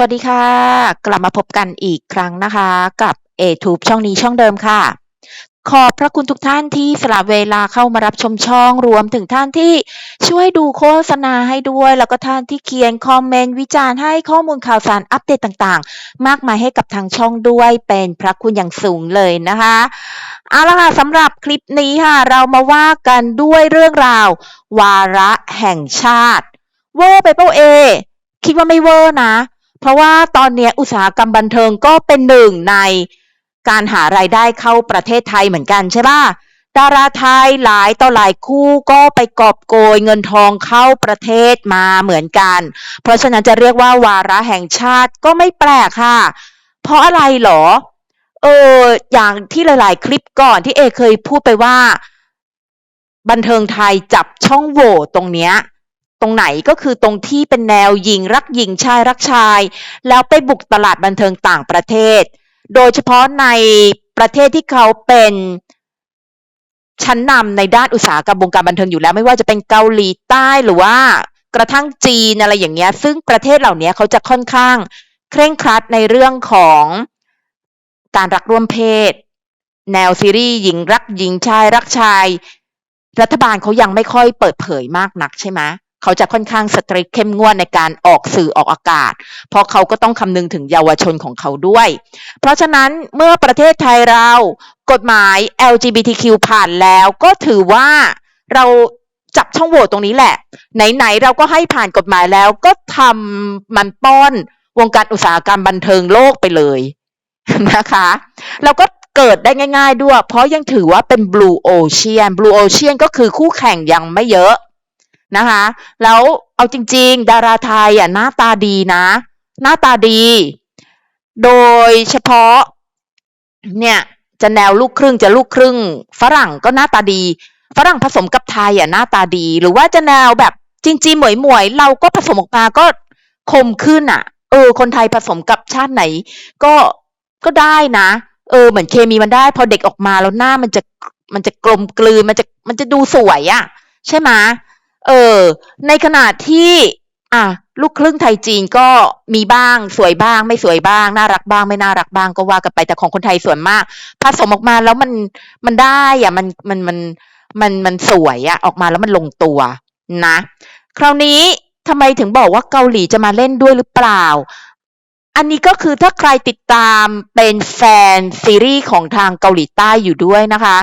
วัสดีค่ะ กลับมาพบกันอีกครั้งนะคะ กับ A-Tube ช่องนี้ช่องเดิมค่ะ ขอบพระคุณทุกท่านที่สละเวลาเข้ามารับชมช่องรวมถึงท่านที่ช่วยดูโฆษณาให้ด้วย แล้วก็ท่านที่เขียนคอมเมนต์วิจารณ์ให้ข้อมูลข่าวสารอัปเดตต่างๆ มากมายให้กับทางช่องด้วยเป็นพระคุณอย่างสูงเลยนะคะเอาละค่ะสำหรับคลิปนี้ค่ะ เรามาว่ากันด้วยเรื่องราว วาระแห่งชาติเวอร์ไปเป้าเอคิดว่าไม่เวอร์นะ เพราะว่าตอนนี้อุตสาหกรรมบันเทิงก็เป็นหนึ่งในการหารายได้เข้าประเทศไทยเหมือนกันใช่ป่ะดาราไทยหลายต่อหลายคู่ก็ไปกอบโกยเงินทองเข้าประเทศมาเหมือนกัน เพราะฉะนั้นจะเรียกว่าวาระแห่งชาติก็ไม่แปลกค่ะ เพราะอะไรหรอ เออ อย่างที่หลาย ๆ คลิปก่อนที่เอเคยพูดไปว่า บันเทิงไทยจับช่องโหว่ตรงเนี้ย ตรงไหนก็คือตรงที่เป็นแนวหญิงรักหญิงชายรักชาย แล้วไปบุกตลาดบันเทิงต่างประเทศ โดยเฉพาะในประเทศที่เขาเป็นชั้นนำในด้านอุตสาหกรรมวงการบันเทิงอยู่แล้ว ไม่ว่าจะเป็นเกาหลีใต้หรือว่ากระทั่งจีนอะไรอย่างเงี้ย ซึ่งประเทศเหล่านี้เขาจะค่อนข้าง เคร่งครัดในเรื่องของการรักร่วมเพศ แนวซีรีส์หญิงรักหญิงชายรักชาย รัฐบาลเขายังไม่ค่อยเปิดเผยมากนักใช่ไหม เขาจะค่อนข้างสตริกเข้มงวดในการออกสื่อออกอากาศ เพราะเขาก็ต้องคำนึงถึงเยาวชนของเขาด้วย เพราะฉะนั้นเมื่อประเทศไทยเรากฎหมาย LGBTQ ผ่านแล้วก็ถือว่าเราจับช่องโหว่ตรงนี้แหละ ไหนๆเราก็ให้ผ่านกฎหมายแล้วก็ทำมันป้อนวงการอุตสาหกรรมบันเทิงโลกไปเลยนะคะแล้วก็เกิดได้ง่าย ๆด้วย เพราะยังถือว่าเป็น Blue Ocean Blue Ocean ก็คือคู่แข่งยังไม่เยอะ นะคะ แล้วเอาจริง ๆ ดาราไทยอะหน้าตาดีนะ หน้าตาดี โดยเฉพาะ เนี่ยจะแนวลูกครึ่งจะลูกครึ่ง ฝรั่งก็หน้าตาดี ฝรั่งผสมกับไทยอะหน้าตาดี หรือว่าจะแนวแบบจริงๆหมวยหมวยๆเราก็ผสมออกมาก็คมขึ้นอะ เออ คนไทยผสมกับชาติไหน ก็ก็ได้นะ เออ เหมือนเคมีมันได้ พอเด็กออกมาแล้วหน้ามันจะมันจะกลมกลืนมันจะมันจะดูสวยอะ ใช่ไหม เออในขณะที่อะลูกครึ่งไทยจีนก็มีบ้างสวยบ้าง ไม่สวยบ้าง น่ารักบ้าง ไม่น่ารักบ้างก็ว่ากันไปแต่ของคนไทยส่วนมากผสมออกมาแล้วมันมันได้อะมันมันมันมันมันสวยอะออกมาแล้วมันลงตัวนะ คราวนี้ทำไมถึงบอกว่าเกาหลีจะมาเล่นด้วยหรือเปล่า อันนี้ก็คือถ้าใครติดตามเป็นแฟนซีรีส์ของทางเกาหลีใต้อยู่ด้วยนะคะ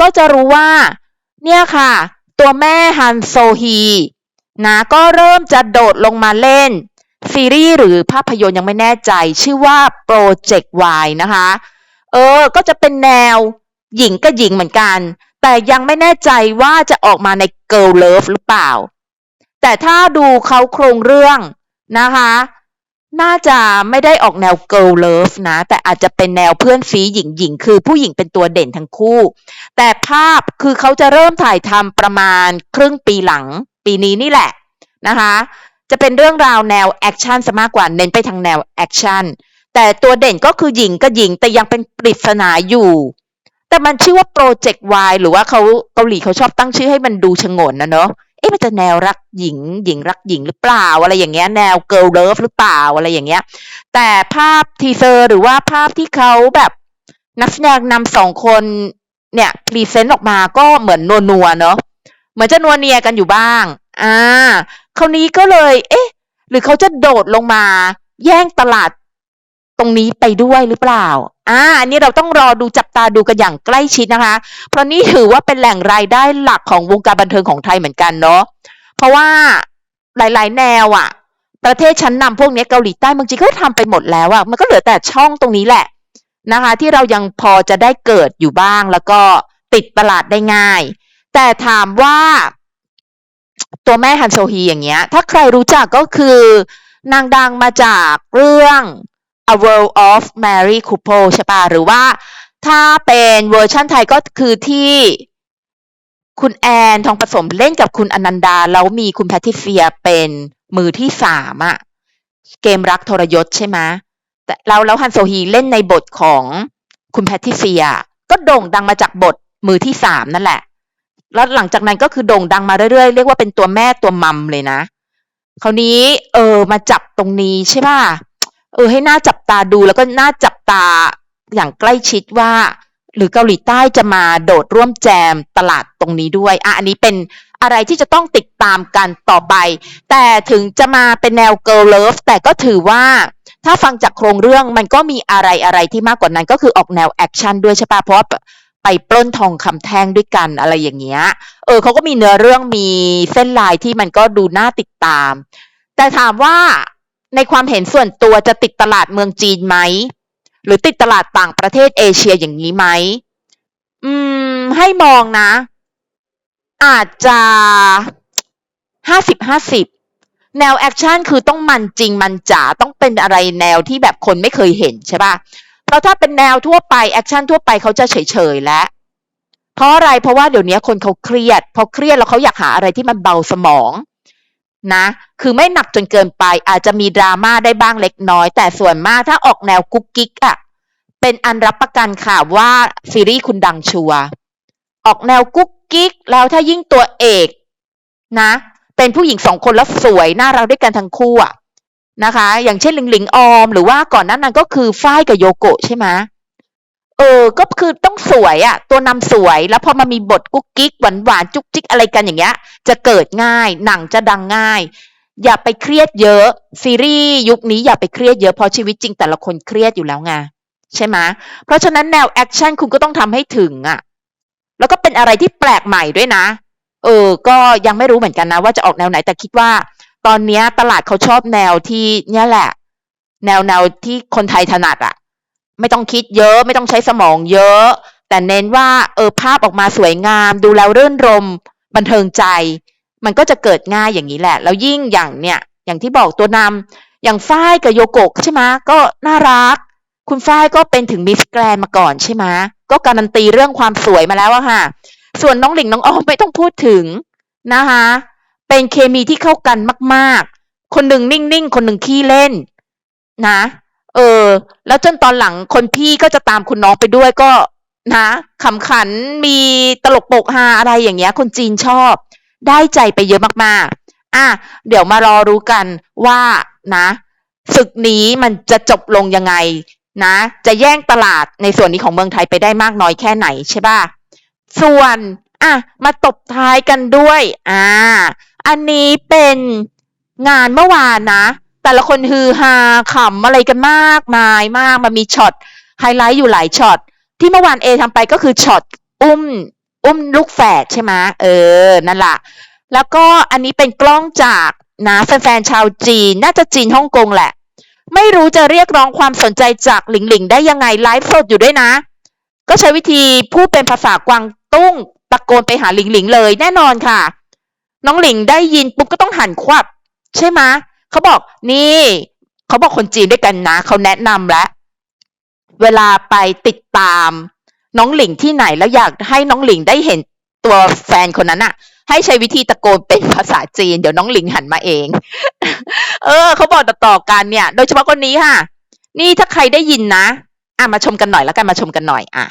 ก็จะรู้ว่าเนี่ยค่ะ ตัวแม่ฮันโซฮีนะก็เริ่มจะโดดลงมาเล่น ซีรีส์หรือภาพยนตร์ยังไม่แน่ใจ ชื่อว่า Project Y นะคะ เออ ก็จะเป็นแนวหญิงกับหญิงเหมือนกัน แต่ยังไม่แน่ใจว่าจะออกมาใน Girl Love หรือเปล่า แต่ถ้าดูเขาโครงเรื่องนะคะ น่าจะไม่ได้ออกแนว girl love นะ แต่อาจจะเป็นแนวเพื่อนซีหญิงหญิงคือผู้หญิงเป็นตัวเด่นทั้งคู่ แต่ภาพคือเขาจะเริ่มถ่ายทำประมาณครึ่งปีหลังปีนี้นี่แหละนะคะ จะเป็นเรื่องราวแนวแอคชั่นซะมากกว่าเน้นไปทางแนวแอคชั่นแต่ตัวเด่นก็คือหญิงก็หญิงแต่ยังเป็นปริศนาอยู่ แต่มันชื่อว่า Project Y หรือว่าเขาเกาหลีเขาชอบตั้งชื่อให้มันดูชงนนะเนาะ มันจะแนวรักหญิง หญิงรักหญิงหรือเปล่า อะไรอย่างเงี้ย แนว girl love หรือเปล่าอะไรอย่างเงี้ย แต่ภาพทีเซอร์หรือว่าภาพที่เขาแบบนักแสดงนำสองคนเนี่ยพรีเซนต์ออกมาก็เหมือนนัวๆเนาะเหมือนจะนัวเนียกันอยู่บ้าง อ่าคราวนี้ก็เลย เอ๊ะ หรือเขาจะโดดลงมา แย่งตลาด ตรงนี้ไปด้วยหรือเปล่า อ่า อันนี้เราต้องรอดูจับตาดูกันอย่างใกล้ชิดนะคะ เพราะนี่ถือว่าเป็นแหล่งรายได้หลักของวงการบันเทิงของไทยเหมือนกันเนาะ เพราะว่าหลาย ๆ แนวอะประเทศชั้นนำพวกนี้เกาหลีใต้บางทีก็ทำไปหมดแล้วอะมันก็เหลือแต่ช่องตรงนี้แหละนะคะ ที่เรายังพอจะได้เกิดอยู่บ้างแล้วก็ติดตลาดได้ง่าย แต่ถามว่าตัวแม่ฮันโซฮีอย่างเงี้ย ถ้าใครรู้จักก็คือนางดังมาจากเรื่อง A World of mary Couple ใช่ปะหรือว่าถ้าเป็นเวอร์ชั่นไทยก็คือที่คุณแอนทองผสมเล่นกับคุณอนันดา แล้วมีคุณแพทิเซียเป็นมือที่สามอะเกมรักทรยศใช่ไหมแต่เราแล้วฮันโซฮีเล่นในบทของคุณแพทิเซีย ก็โด่งดังมาจากบทมือที่สามนั่นแหละ แล้วหลังจากนั้นก็คือโด่งดังมาเรื่อยๆ เรียกว่าเป็นตัวแม่ตัวมัมเลยนะ คราวนี้เออมาจับตรงนี้ใช่ป่ะ เออให้หน่าจับตาดูแล้วก็น่าจับตาอย่างใกล้ชิดว่า หรือเกาหลีใต้จะมาโดดร่วมแจมตลาดตรงนี้ด้วยอะอันนี้เป็นอะไรที่จะต้องติดตามกันต่อไป แต่ถึงจะมาเป็นแนว girl love แต่ก็ถือว่าถ้าฟังจากโครงเรื่องมันก็มีอะไรอะไรที่มากกว่านั้นก็คือออกแนวแอคชั่นด้วยใช่ปะเพราะว่าไปปล้นทองคำแท่งด้วยกันอะไรอย่างเงี้ย เออเขาก็มีเนื้อเรื่องมีเส้นลายที่มันก็ดูน่าติดตาม แต่ถามว่า ในความเห็นส่วนตัวจะติดตลาดเมืองจีนไหม หรือติดตลาดต่างประเทศเอเชียอย่างนี้ไหม อืม ให้มองนะ อาจจะห้าสิบห้าสิบแนวแอคชั่นคือต้องมันจริงมันจ๋าต้องเป็นอะไรแนวที่แบบคนไม่เคยเห็นใช่ปะเพราะถ้าเป็นแนวทั่วไปแอคชั่นทั่วไปเขาจะเฉยๆแล้วเพราะอะไรเพราะว่าเดี๋ยวนี้คนเขาเครียดพอเครียดแล้วเขาอยากหาอะไรที่มันเบาสมอง นะ คือไม่หนักจนเกินไป อาจจะมีดราม่าได้บ้างเล็กน้อย แต่ส่วนมากถ้าออกแนวกุ๊กกิ๊กอะเป็นอันรับประกันค่ะว่าซีรีส์คุณดังชัวออกแนวกุ๊กกิ๊กแล้วถ้ายิ่งตัวเอกนะ เป็นผู้หญิงสองคนแล้วสวยน่ารักด้วยกันทั้งคู่อะนะคะ อย่างเช่นหลิงหลิงออม หรือว่าก่อนหนั้นนั้นก็คือฝ้ายกับโยโกะใช่ไหม ออ ก็คือต้องสวยอะตัวนำสวย แล้วพอมามีบทกุ๊กกิ๊กหวานหวานจุกจิกอะไรกันอย่างเงี้ย จะเกิดง่าย หนังจะดังง่าย อย่าไปเครียดเยอะ ซีรีส์ยุคนี้อย่าไปเครียดเยอะเพราะชีวิตจริงแต่ละคนเครียดอยู่แล้วไงใช่ไหมเพราะฉะนั้นแนวแอคชั่นคุณก็ต้องทำให้ถึงอะแล้วก็เป็นอะไรที่แปลกใหม่ด้วยนะ เออ ก็ยังไม่รู้เหมือนกันนะ ว่าจะออกแนวไหนแต่คิดว่า ตอนนี้ตลาดเขาชอบแนวที่เนี่ยแหละ แนวแนวที่คนไทยถนัดอะ ไม่ต้องคิดเยอะ ไม่ต้องใช้สมองเยอะ แต่เน้นว่าเออภาพออกมาสวยงาม ดูแล้วรื่นรม บันเทิงใจ มันก็จะเกิดง่ายอย่างนี้แหละ แล้วยิ่งอย่างเนี่ย อย่างที่บอกตัวนำอย่างฝ้ายกับโยโกะใช่ไหมก็น่ารัก คุณฝ้ายก็เป็นถึงมิสแกรนมาก่อนใช่ไหมก็การันตีเรื่องความสวยมาแล้วอะค่ะ ส่วนน้องหลิงน้องออมไม่ต้องพูดถึงนะคะ เป็นเคมีที่เข้ากันมาก ๆ คนหนึ่งนิ่งๆ คนหนึ่งขี้เล่นนะ เออ แล้วจนตอนหลังคนพี่ก็จะตามคุณน้องไปด้วยก็นะขำขันมีตลกโปกฮาอะไรอย่างเงี้ย คนจีนชอบ ได้ใจไปเยอะมากๆ อะ เดี๋ยวมารอรู้กันว่านะศึกนี้มันจะจบลงยังไงนะ จะแย่งตลาดในส่วนนี้ของเมืองไทยไปได้มากน้อยแค่ไหนใช่ป่ะ ส่วน อะ มาตบท้ายกันด้วย อ่า อันนี้เป็นงานเมื่อวานนะ แต่ละคนฮือฮาขำอะไรกันมากมายมาก มันมีช็อตไฮไลท์อยู่หลายช็อตที่เมื่อวานเอทำไปก็คือช็อตอุ้ม อุ้มลูกแฝดใช่ไหมเออ นั่นแหละแล้วก็อันนี้เป็นกล้องจากนะแฟนๆชาวจีน น่าจะจีนฮ่องกงแหละ ไม่รู้จะเรียกร้องความสนใจจากหลิงหลิงได้ยังไงไลฟ์สดอยู่ด้วยนะ ก็ใช้วิธีพูดเป็นภาษากวางตุ้งตะโกนไปหาหลิงหลิงเลยแน่นอนค่ะ น้องหลิงได้ยินปุ๊บก็ต้องหันควับ ใช่ไหม เขาบอกนี่เขาบอกคนจีนด้วยกันนะเขาแนะนำแล้วเวลาไปติดตามน้องหลิงที่ไหนแล้วอยากให้น้องหลิงได้เห็นตัวแฟนคนนั้นอะให้ใช้วิธีตะโกนเป็นภาษาจีน เดี๋ยวน้องหลิงหันมาเอง เออเขาบอกต่อๆกันเนี่ย โดยเฉพาะคนนี้ค่ะ นี่ถ้าใครได้ยินนะ อะมาชมกันหน่อยแล้วกันมาชมกันหน่อยอะ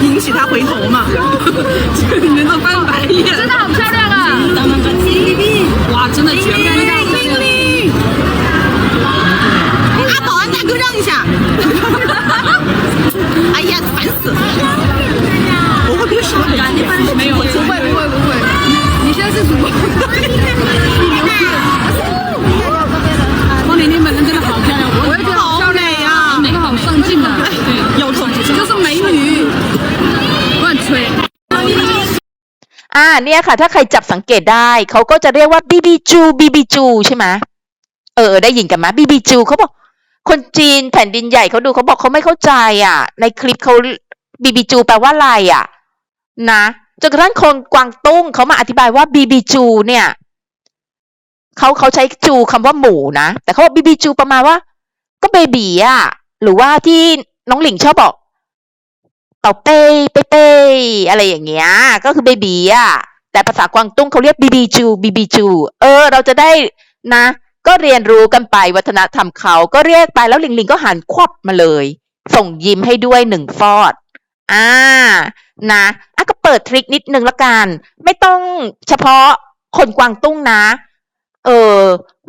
引起他回头嘛，你们都翻白眼，真的好漂亮啊！哇，真的绝了！ เนี่ยค่ะ ถ้าใครจับสังเกตได้เขาก็จะเรียกว่าบีบีจูบีบีจูใช่ไหมเออ ได้ยินกันไหมบีบีจูเขาบอก คนจีนแผ่นดินใหญ่เขาดูเขาบอกเขาไม่เข้าใจอะ ในคลิปเขาบีบีจูแปลว่าอะไรอะ นะจนกระทั่งคนกวางตุ้งเขามาอธิบายว่าบีบีจู เนี่ยเขาเขาใช้จูคำว่าหมูนะ แต่เขาบอกบีบีจูประมาณว่า ก็เบบีอะหรือว่าที่น้องหลิงชอบบอก เต่าเป้เป้เป้อะไรอย่างเงี้ย ก็คือเบบีอะ แต่ภาษากวางตุ้งเขาเรียกบีบีจูบีบีจู เออ เราจะได้นะ ก็เรียนรู้กันไปวัฒนธรรมเขาก็เรียกไปแล้วลิงลิงก็หันควับมาเลย ส่งยิ้มให้ด้วยหนึ่งฟอด อ่า นะอะก็เปิดทริคนิดนึงละกัน ไม่ต้องเฉพาะคนกวางตุ้งนะ เออ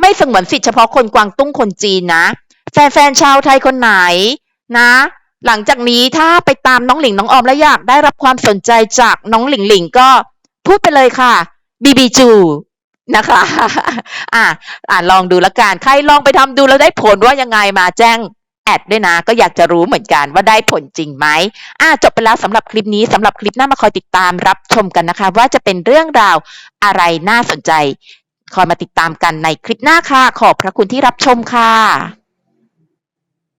ไม่สงวนสิทธิ์เฉพาะคนกวางตุ้งคนจีนนะ แฟนๆชาวไทยคนไหนนะ หลังจากนี้ถ้าไปตามน้องหลิงน้องออมแล้วอยากได้รับความสนใจจากน้องหลิงหลิงก็พูดไปเลยค่ะบีบีจูนะคะ อะอะลองดูละกัน ใครลองไปทำดูแล้วได้ผลว่ายังไงมาแจ้งแอดด้วยนะ ก็อยากจะรู้เหมือนกันว่าได้ผลจริงไหมอะจบไปแล้วสำหรับคลิปนี้สำหรับคลิปหน้ามาคอยติดตามรับชมกันนะคะ ว่าจะเป็นเรื่องราวอะไรน่าสนใจ คอยมาติดตามกันในคลิปหน้าค่ะ ขอบพระคุณที่รับชมค่ะ